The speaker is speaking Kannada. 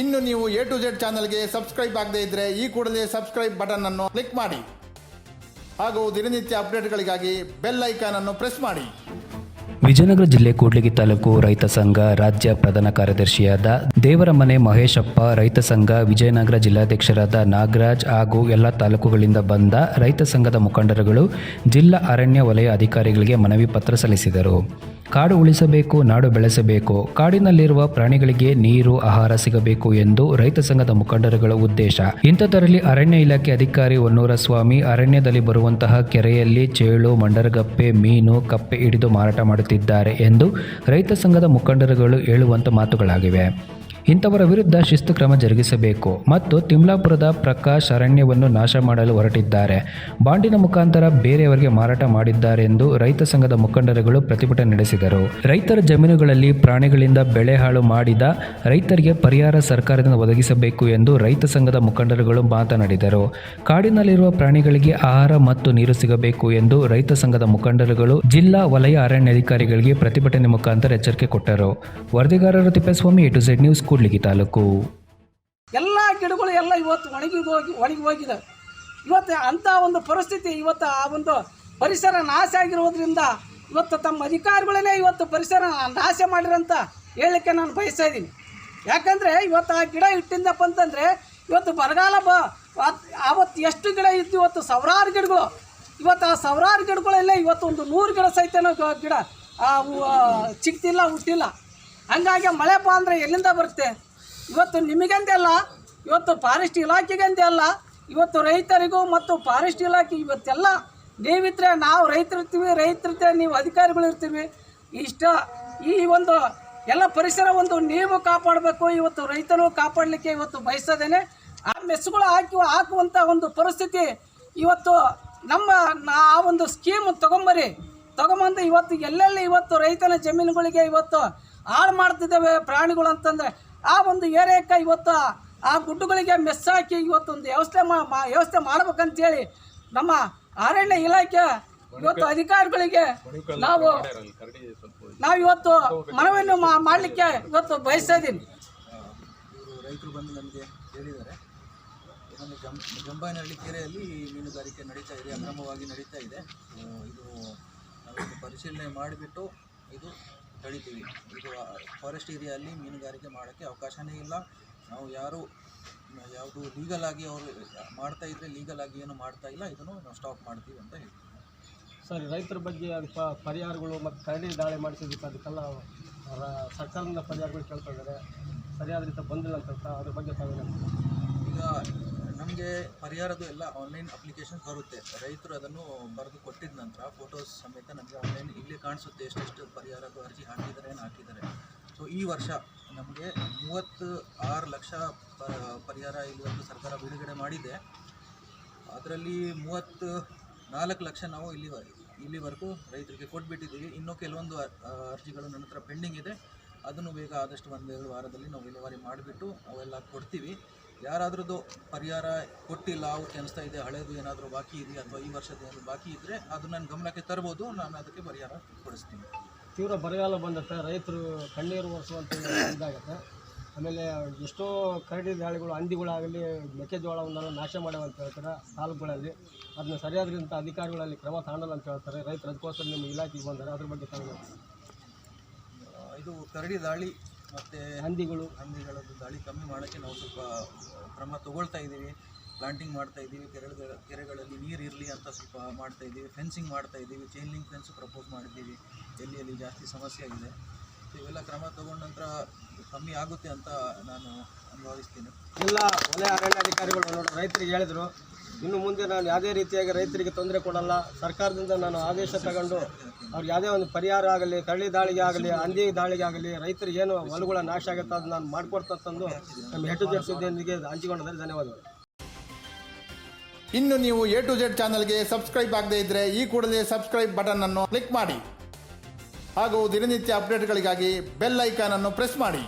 ಇನ್ನು ನೀವು ಎ ಟು ಜೆಡ್ ಚಾನಲ್ಗೆ ಸಬ್ಸ್ಕ್ರೈಬ್ ಆಗದೇ ಇದ್ದರೆ ಈ ಕೂಡಲೇ ಸಬ್ಸ್ಕ್ರೈಬ್ ಬಟನ್ ಅನ್ನು ಕ್ಲಿಕ್ ಮಾಡಿ. ಹಾಗೂ ದಿನನಿತ್ಯ ಅಪ್ಡೇಟ್ಗಳಿಗಾಗಿ ಬೆಲ್ ಐಕಾನ್ ಅನ್ನು ಪ್ರೆಸ್ ಮಾಡಿ. ವಿಜಯನಗರ ಜಿಲ್ಲೆ ಕೂಡ್ಲಿಗಿ ತಾಲೂಕು ರೈತ ಸಂಘ ರಾಜ್ಯ ಪ್ರಧಾನ ಕಾರ್ಯದರ್ಶಿಯಾದ ದೇವರಮನೆ ಮಹೇಶಪ್ಪ, ರೈತ ಸಂಘ ವಿಜಯನಗರ ಜಿಲ್ಲಾಧ್ಯಕ್ಷರಾದ ನಾಗರಾಜ್ ಹಾಗೂ ಎಲ್ಲ ತಾಲೂಕುಗಳಿಂದ ಬಂದ ರೈತ ಸಂಘದ ಮುಖಂಡರುಗಳು ಜಿಲ್ಲಾ ಅರಣ್ಯ ವಲಯ ಅಧಿಕಾರಿಗಳಿಗೆ ಮನವಿ ಪತ್ರ ಸಲ್ಲಿಸಿದರು. ಕಾಡು ಉಳಿಸಬೇಕು, ನಾಡು ಬೆಳೆಸಬೇಕು. ಕಾಡಿನಲ್ಲಿರುವ ಪ್ರಾಣಿಗಳಿಗೆ ನೀರು, ಆಹಾರ ಸಿಗಬೇಕು ಎಂದು ರೈತ ಸಂಘದ ಮುಖಂಡರುಗಳ ಉದ್ದೇಶ. ಇಂಥದ್ದರಲ್ಲಿ ಅರಣ್ಯ ಇಲಾಖೆ ಅಧಿಕಾರಿ ಹೊನ್ನೂರ ಸ್ವಾಮಿ ಅರಣ್ಯದಲ್ಲಿ ಬರುವಂತಹ ಕೆರೆಯಲ್ಲಿ ಚೇಳು, ಮಂಡರಗಪ್ಪೆ, ಮೀನು, ಕಪ್ಪೆ ಹಿಡಿದು ಮಾರಾಟ ಮಾಡುತ್ತಿದ್ದಾರೆ ಎಂದು ರೈತ ಸಂಘದ ಮುಖಂಡರುಗಳು ಹೇಳುವಂತ ಮಾತುಗಳಾಗಿವೆ. ಇಂಥವರ ವಿರುದ್ಧ ಶಿಸ್ತು ಕ್ರಮ ಜರುಗಿಸಬೇಕು ಮತ್ತು ತಿಮ್ಲಾಪುರದ ಪ್ರಕಾಶ್ ಅರಣ್ಯವನ್ನು ನಾಶ ಮಾಡಲು ಹೊರಟಿದ್ದಾರೆ. ಬಾಂಡಿನ ಮುಖಾಂತರ ಬೇರೆಯವರಿಗೆ ಮಾರಾಟ ಮಾಡಿದ್ದಾರೆ ಎಂದು ರೈತ ಸಂಘದ ಮುಖಂಡರುಗಳು ಪ್ರತಿಭಟನೆ ನಡೆಸಿದರು. ರೈತರ ಜಮೀನುಗಳಲ್ಲಿ ಪ್ರಾಣಿಗಳಿಂದ ಬೆಳೆ ಹಾಳು ಮಾಡಿದ ರೈತರಿಗೆ ಪರಿಹಾರ ಸರ್ಕಾರದಿಂದ ಒದಗಿಸಬೇಕು ಎಂದು ರೈತ ಸಂಘದ ಮುಖಂಡರುಗಳು ಮಾತನಾಡಿದರು. ಕಾಡಿನಲ್ಲಿರುವ ಪ್ರಾಣಿಗಳಿಗೆ ಆಹಾರ ಮತ್ತು ನೀರು ಸಿಗಬೇಕು ಎಂದು ರೈತ ಸಂಘದ ಮುಖಂಡರುಗಳು ಜಿಲ್ಲಾ ವಲಯ ಅರಣ್ಯಾಧಿಕಾರಿಗಳಿಗೆ ಪ್ರತಿಭಟನೆ ಮುಖಾಂತರ ಎಚ್ಚರಿಕೆ ಕೊಟ್ಟರು. ವರದಿಗಾರರು Thippeswamy A to Z news Kudligi taluk ಎಲ್ಲ ಗಿಡಗಳು ಎಲ್ಲ ಇವತ್ತು ಒಣಗಿ ಹೋಗಿ ಒಣಗಿ ಹೋಗಿದೆ. ಇವತ್ತು ಅಂಥ ಒಂದು ಪರಿಸ್ಥಿತಿ ಇವತ್ತು ಆ ಒಂದು ಪರಿಸರ ನಾಶ ಆಗಿರೋದ್ರಿಂದ ಇವತ್ತು ತಮ್ಮ ಅಧಿಕಾರಿಗಳೇ ಇವತ್ತು ಪರಿಸರ ನಾಶ ಮಾಡಿರಂತ ಹೇಳಲಿಕ್ಕೆ ನಾನು ಬಯಸ್ತಾ ಇದ್ದೀನಿ. ಯಾಕಂದರೆ ಇವತ್ತು ಆ ಗಿಡ ಇಟ್ಟಿದ್ದಪ್ಪ ಅಂತಂದರೆ ಇವತ್ತು ಬರಗಾಲ ಬ ಆವತ್ತು ಎಷ್ಟು ಗಿಡ ಇತ್ತು ಇವತ್ತು ಸಾವಿರಾರು ಗಿಡಗಳು. ಇವತ್ತು ಆ ಸಾವಿರಾರು ಗಿಡಗಳೆಲ್ಲ ಇವತ್ತು ಒಂದು ನೂರು ಗಿಡ ಸಹಿತನೂ ಗಿಡ ಚಿಕ್ತಿಲ್ಲ ಹುಟ್ಟಿಲ್ಲ. ಹಂಗಾಗಿ ಮಳೆ ಪಾ ಅಂದರೆ ಎಲ್ಲಿಂದ ಬರುತ್ತೆ? ಇವತ್ತು ನಿಮಗೆಂದೆಲ್ಲ ಇವತ್ತು ಫಾರೆಸ್ಟ್ ಇಲಾಖೆಗಂತೆ ಅಲ್ಲ, ಇವತ್ತು ರೈತರಿಗೂ ಮತ್ತು ಫಾರೆಸ್ಟ್ ಇಲಾಖೆ ಇವತ್ತೆಲ್ಲ ನೀವಿದ್ರೆ ನಾವು ರೈತರಿರ್ತೀವಿ ರೈತರಿದ್ದೆ ನೀವು ಅಧಿಕಾರಿಗಳು ಇರ್ತೀವಿ. ಇಷ್ಟ, ಈ ಒಂದು ಎಲ್ಲ ಪರಿಸರ ಒಂದು ನೀವು ಕಾಪಾಡಬೇಕು, ಇವತ್ತು ರೈತರು ಕಾಪಾಡಲಿಕ್ಕೆ ಇವತ್ತು ಬಯಸದೇನೆ. ಆ ಮೆಸ್ಸುಗಳು ಹಾಕಿ ಹಾಕುವಂಥ ಒಂದು ಪರಿಸ್ಥಿತಿ ಇವತ್ತು ನಮ್ಮ ಆ ಒಂದು ಸ್ಕೀಮ್ ತೊಗೊಂಬರಿ. ತೊಗೊಂಬಂದು ಇವತ್ತು ಎಲ್ಲೆಲ್ಲಿ ಇವತ್ತು ರೈತನ ಜಮೀನುಗಳಿಗೆ ಇವತ್ತು ಹಾಳು ಮಾಡ್ತಿದ್ದಾವೆ ಪ್ರಾಣಿಗಳು ಅಂತಂದರೆ ಆ ಒಂದು ಏರಿಯಾಕ್ಕೆ ಇವತ್ತು ಆ ಗುಡ್ಡುಗಳಿಗೆ ಮೆಸ್ ಹಾಕಿ ಇವತ್ತು ಒಂದು ವ್ಯವಸ್ಥೆ ಮಾ ಮಾ- ವ್ಯವಸ್ಥೆ ಮಾಡ್ಬೇಕಂತೇಳಿ ನಮ್ಮ ಅರಣ್ಯ ಇಲಾಖೆ ಇವತ್ತು ಅಧಿಕಾರಿಗಳಿಗೆ ನಾವು ನಾವು ಇವತ್ತು ಮನವಿಯನ್ನು ಮಾ- ಮಾಡಲಿಕ್ಕೆ ಇವತ್ತು ಬಯಸ್ತಾ ಇದ್ದೀನಿ. ಇವರು ರೈತರು ಬಂದು ನಮಗೆ ಹೇಳಿದ್ದಾರೆ. ನಮ್ಮ ಜಂ ಜಂಬಾನಹಳ್ಳಿ ಕೆರೆಯಲ್ಲಿ ಮೀನುಗಾರಿಕೆ ನಡೀತಾ ಇದೆ ಅಕ್ರಮವಾಗಿ ನಡೀತಾ ಇದೆ. ಇದು ನಾವು ಪರಿಶೀಲನೆ ಮಾಡಿಬಿಟ್ಟು ಇದು ತಡಿತೀವಿ ಇದು ಫಾರೆಸ್ಟ್ ಏರಿಯಲ್ಲಿ ಮೀನುಗಾರಿಕೆ ಮಾಡೋಕ್ಕೆ ಅವಕಾಶವೇ ಇಲ್ಲ. ನಾವು ಯಾರು ಯಾವುದು ಲೀಗಲ್ ಆಗಿ ಅವರು ಮಾಡ್ತಾ ಇದ್ರೆ ಲೀಗಲ್ ಆಗಿ ಏನು ಮಾಡ್ತಾ ಇಲ್ಲ ಇದನ್ನು ನಾವು ಸ್ಟಾಪ್ ಮಾಡ್ತೀವಿ ಅಂತ ಹೇಳ್ತೀವಿ. ಸರಿ ರೈತರ ಬಗ್ಗೆ ಅದಕ್ಕೆ ಪರಿಹಾರಗಳು ಮತ್ತು ಕರಡಿ ದಾಳಿ ಮಾಡಿಸಿದ್ದಕ್ಕೆ ಅದಕ್ಕೆಲ್ಲ ಸರ್ಕಾರದಿಂದ ಪರಿಹಾರಗಳು ಕೇಳ್ತಾ ಇದ್ದಾರೆ. ಸರಿಯಾದ ರೀತಿ ಬಂದಿಲ್ಲ ಅಂತ ಅದ್ರ ಬಗ್ಗೆ ತಾವೇನು ಈಗ ನಮಗೆ ಪರಿಹಾರದ್ದು ಎಲ್ಲ ಆನ್ಲೈನ್ ಅಪ್ಲಿಕೇಶನ್ ಬರುತ್ತೆ. ರೈತರು ಅದನ್ನು ಬರೆದು ಕೊಟ್ಟಿದ ನಂತರ ಫೋಟೋಸ್ ಸಮೇತ ನಮಗೆ ಆನ್ಲೈನ್ ಇಲ್ಲಿ ಕಾಣಿಸುತ್ತೆ ಎಷ್ಟೆಷ್ಟು ಪರಿಹಾರದ್ದು ಅರ್ಜಿ ಹಾಕಿದ್ದಾರೆ, ಏನು ಹಾಕಿದ್ದಾರೆ. ಸೊ ಈ ವರ್ಷ ನಮಗೆ ಮೂವತ್ತು ಆರು ಲಕ್ಷ ಪರಿಹಾರ ಇವತ್ತು ಸರ್ಕಾರ ಬಿಡುಗಡೆ ಮಾಡಿದೆ. ಅದರಲ್ಲಿ ಮೂವತ್ತು ನಾಲ್ಕು ಲಕ್ಷ ನಾವು ಇಲ್ಲಿ ಇಲ್ಲಿವರೆಗೂ ರೈತರಿಗೆ ಕೊಟ್ಬಿಟ್ಟಿದ್ದೀವಿ. ಇನ್ನೂ ಕೆಲವೊಂದು ಅರ್ಜಿಗಳು ನನ್ನ ಹತ್ರ ಪೆಂಡಿಂಗ್ ಇದೆ. ಅದನ್ನು ಬೇಗ ಆದಷ್ಟು ಒಂದೆರಡು ವಾರದಲ್ಲಿ ನಾವು ವಿಲೇವಾರಿ ಮಾಡಿಬಿಟ್ಟು ಅವೆಲ್ಲ ಕೊಡ್ತೀವಿ. ಯಾರಾದ್ರದ್ದು ಪರಿಹಾರ ಕೊಟ್ಟಿಲ್ಲ ಅವ್ರಿಗೆ ಅನಿಸ್ತಾ ಇದೆ ಹಳೇದು ಏನಾದರೂ ಬಾಕಿ ಇದೆಯಾ ಅಥವಾ ಈ ವರ್ಷದ ಏನಾದರೂ ಬಾಕಿ ಇದ್ದರೆ ಅದು ನನ್ನ ಗಮನಕ್ಕೆ ತರ್ಬೋದು ನಾನು ಅದಕ್ಕೆ ಪರಿಹಾರ ಕೊಡಿಸ್ತೀನಿ. ತೀವ್ರ ಬರಗಾಲ ಬಂದತ್ತೆ ರೈತರು ಕಣ್ಣೀರು ಒರೆಸುವಂಥ ಇದಾಗುತ್ತೆ. ಆಮೇಲೆ ಎಷ್ಟೋ ಕರಡಿ ದಾಳಿಗಳು ಹಂದಿಗಳಾಗಲಿ ಮೆಕ್ಕೆಜೋಳವನ್ನೆಲ್ಲ ನಾಶ ಮಾಡ್ಯಾವ ಅಂತ ಹೇಳ್ತಾರೆ ತಾಲೂಕುಗಳಲ್ಲಿ ಅದನ್ನ ಸರಿಯಾದ್ರಿಂದ ಅಧಿಕಾರಿಗಳಲ್ಲಿ ಕ್ರಮ ತಾಣಲ್ಲ ಅಂತ ಹೇಳ್ತಾರೆ. ರೈತರು ಅದಕ್ಕೋಸ್ಕರ ನಿಮ್ಮ ಇಲಾಖೆಗೆ ಬಂದರೆ ಅದ್ರ ಬಗ್ಗೆ ತಗೊಂಡು ಇದು ಕರಡಿ ದಾಳಿ ಮತ್ತು ಹಂದಿಗಳು. ಹಂದಿಗಳದ್ದು ದಾಳಿ ಕಮ್ಮಿ ಮಾಡೋಕ್ಕೆ ನಾವು ಸ್ವಲ್ಪ ಕ್ರಮ ತಗೊಳ್ತಾ ಇದ್ದೀವಿ. ಪ್ಲಾಂಟಿಂಗ್ ಮಾಡ್ತಾ ಇದ್ದೀವಿ. ಕೆರೆಗಳ ಕೆರೆಗಳಲ್ಲಿ ನೀರು ಇರಲಿ ಅಂತ ಸ್ವಲ್ಪ ಮಾಡ್ತಾ ಇದ್ದೀವಿ. ಫೆನ್ಸಿಂಗ್ ಮಾಡ್ತಾ ಇದ್ದೀವಿ. ಚೈನ್ ಲಿಂಕ್ ಫೆನ್ಸ್ ಪ್ರಪೋಸ್ ಮಾಡಿದ್ದೀವಿ. ಎಲ್ಲಿ ಎಲ್ಲಿ ಜಾಸ್ತಿ ಸಮಸ್ಯೆ ಆಗಿದೆ. ಸೊ ಇವೆಲ್ಲ ಕ್ರಮ ತಗೊಂಡ ನಂತರ ಕಮ್ಮಿ ಆಗುತ್ತೆ ಅಂತ ನಾನು ಅನುಭವಿಸ್ತೀನಿ. ಎಲ್ಲ ವಲಯ ಅರಣ್ಯಾಧಿಕಾರಿಗಳು ರೈತರಿಗೆ ಹೇಳಿದರು. ಇನ್ನು ಮುಂದೆ ನಾನು ಯಾವುದೇ ರೀತಿಯಾಗಿ ರೈತರಿಗೆ ತೊಂದರೆ ಕೊಡಲ್ಲ. ಸರ್ಕಾರದಿಂದ ನಾನು ಆದೇಶ ತಗೊಂಡು ಅವ್ರಿಗೆ ಯಾವುದೇ ಒಂದು ಪರಿಹಾರ ಆಗಲಿ, ಕಳ್ಳಿ ದಾಳಿಗೆ ಆಗಲಿ, ಹಂದಿ ದಾಳಿಗೆ ಆಗಲಿ ರೈತರಿಗೆ ಏನು ಹೊಲಗಳ ನಾಶ ಆಗುತ್ತೆ ಅದು ನಾನು ಮಾಡಿಕೊಡ್ತಾ ತಂದು ನಮ್ಮ ಹೆಟ್ಟು ಜೆಡ್ ಸುದ್ದಿಯೊಂದಿಗೆ ಹಂಚಿಕೊಂಡಿದ್ದಾರೆ ಧನ್ಯವಾದಗಳು. ಇನ್ನು ನೀವು ಎ ಟು ಜೆಡ್ ಚಾನಲ್ಗೆ ಸಬ್ಸ್ಕ್ರೈಬ್ ಆಗದೇ ಇದ್ದರೆ ಈ ಕೂಡಲೇ ಸಬ್ಸ್ಕ್ರೈಬ್ ಬಟನ್ ಅನ್ನು ಕ್ಲಿಕ್ ಮಾಡಿ. ಹಾಗೂ ದಿನನಿತ್ಯ ಅಪ್ಡೇಟ್ಗಳಿಗಾಗಿ ಬೆಲ್ ಐಕಾನ್ ಅನ್ನು ಪ್ರೆಸ್ ಮಾಡಿ.